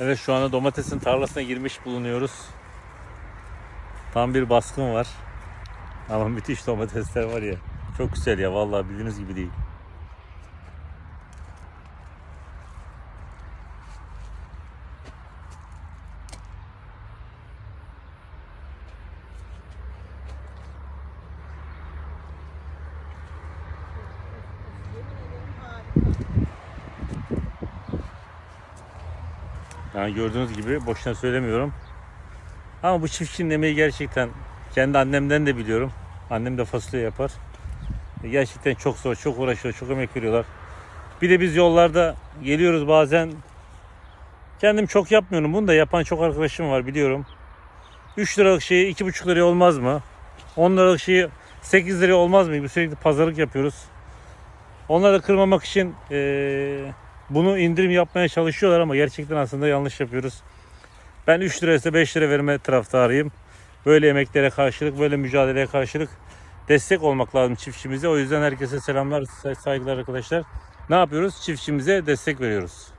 Evet şu anda domatesin tarlasına girmiş bulunuyoruz. Tam bir baskın var. Ama müthiş domatesler var ya. Çok güzel ya vallahi bildiğiniz gibi değil. Yani gördüğünüz gibi boşuna söylemiyorum. Ama bu çiftçinin emeği gerçekten kendi annemden de biliyorum. Annem de fasulye yapar. Gerçekten çok zor, çok uğraşıyor, çok emek veriyorlar. Bir de biz yollarda geliyoruz bazen. Kendim çok yapmıyorum. Bunu da yapan çok arkadaşım var biliyorum. 3 liralık şeyi 2,5 liraya olmaz mı? 10 liralık şeyi 8 liraya olmaz mı? Sürekli pazarlık yapıyoruz. Onları kırmamak için eee, bunu indirim yapmaya çalışıyorlar ama gerçekten aslında yanlış yapıyoruz. Ben 3 liraysa 5 lira verme taraftarıyım. Böyle emeklere karşılık, böyle mücadeleye karşılık destek olmak lazım çiftçimize. O yüzden herkese selamlar, saygılar arkadaşlar. Ne yapıyoruz? Çiftçimize destek veriyoruz.